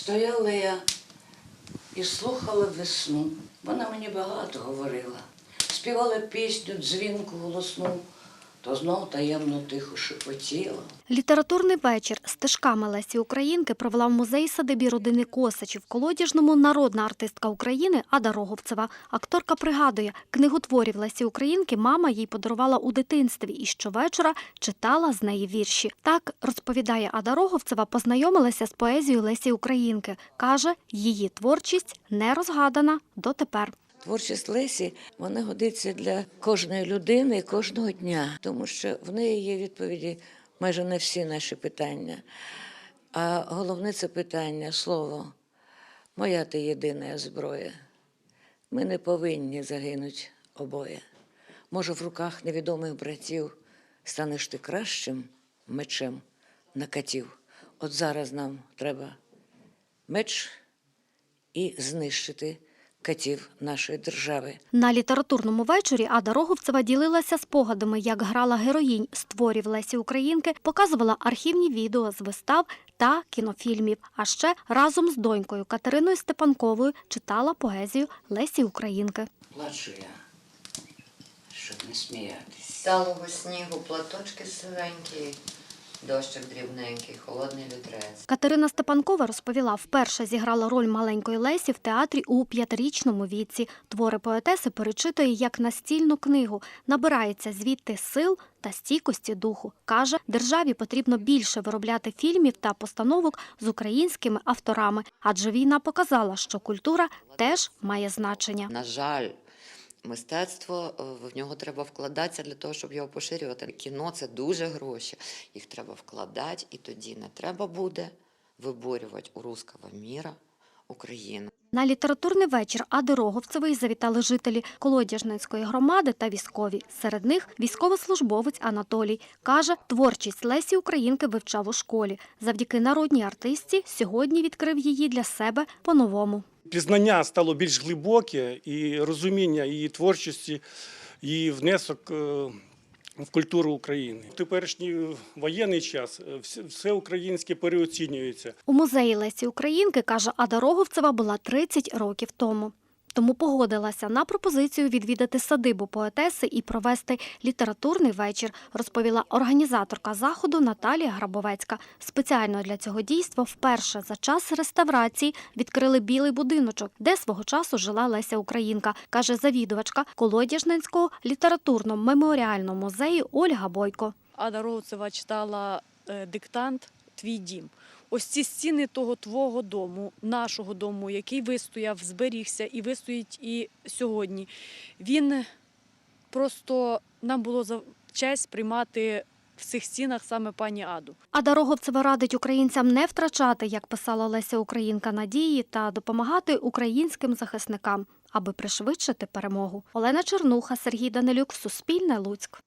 Стояла я і слухала весну. Вона мені багато говорила. Співала пісню дзвінку голосну, то знов таємно тихо шепотіла. Літературний вечір стежками Лесі Українки провела в музеї садибі родини Косачів. Колодяжному народна артистка України Ада Роговцева. Акторка пригадує, книготворів Лесі Українки мама їй подарувала у дитинстві і щовечора читала з неї вірші. Так, розповідає Ада Роговцева, познайомилася з поезією Лесі Українки. Каже, її творчість не розгадана дотепер. Творчість Лесі вона годиться для кожної людини кожного дня, тому що в неї є відповіді майже на всі наші питання. А головне це питання слово. Моя ти єдина зброя. Ми не повинні загинуть обоє. Може, в руках невідомих братів станеш ти кращим мечем на катів. От зараз нам треба меч і знищити катів нашої держави. На літературному вечорі Ада Роговцева ділилася спогадами, як грала героїнь з творів Лесі Українки, показувала архівні відео з вистав та кінофільмів. А ще разом з донькою Катериною Степанковою читала поезію Лесі Українки. Плачу я, щоб не сміятись. Талого снігу, платочки сивенькі, дощик дрібненький, холодний вітрець. Катерина Степанкова розповіла, вперше зіграла роль маленької Лесі в театрі у п'ятирічному віці. Твори поетеси перечитує як настільну книгу, набирається звідти сил та стійкості духу. Каже, державі потрібно більше виробляти фільмів та постановок з українськими авторами, адже війна показала, що культура теж має значення. На жаль, мистецтво е, в нього треба вкладатися для того, щоб його поширювати. Кіно це дуже гроші. Їх треба вкладати, і тоді не треба буде виборювати у руского міра Україну. На літературний вечір Ади Роговцевої завітали жителі Колодяжницької громади та військові. Серед них військовослужбовець Анатолій. Каже, творчість Лесі Українки вивчав у школі. Завдяки народній артистці сьогодні відкрив її для себе по-новому. Пізнання стало більш глибоке і розуміння її творчості, її внесок е, в культуру України. В теперішній воєнний час е, все- українське переоцінюється. У музеї Лесі Українки, каже Ада Роговцева, була 30 років тому. Тому погодилася на пропозицію відвідати садибу поетеси і провести літературний вечір, розповіла організаторка заходу Наталія Грабовецька. Спеціально для цього дійства вперше за час реставрації відкрили білий будиночок, де свого часу жила Леся Українка, каже завідувачка Колодяжненського літературно-меморіального музею Ольга Бойко. Ада Роуцева читала е, диктант Твій дім. Ось ці стіни того твого дому, нашого дому, який вистояв, зберігся і вистоїть і сьогодні. Він просто нам було за честь приймати в цих стінах саме пані Аду. Ада Роговцева радить українцям не втрачати, як писала Леся Українка, надії та допомагати українським захисникам, аби пришвидшити перемогу. Олена Чернуха, Сергій Данилюк, Суспільне Луцьк.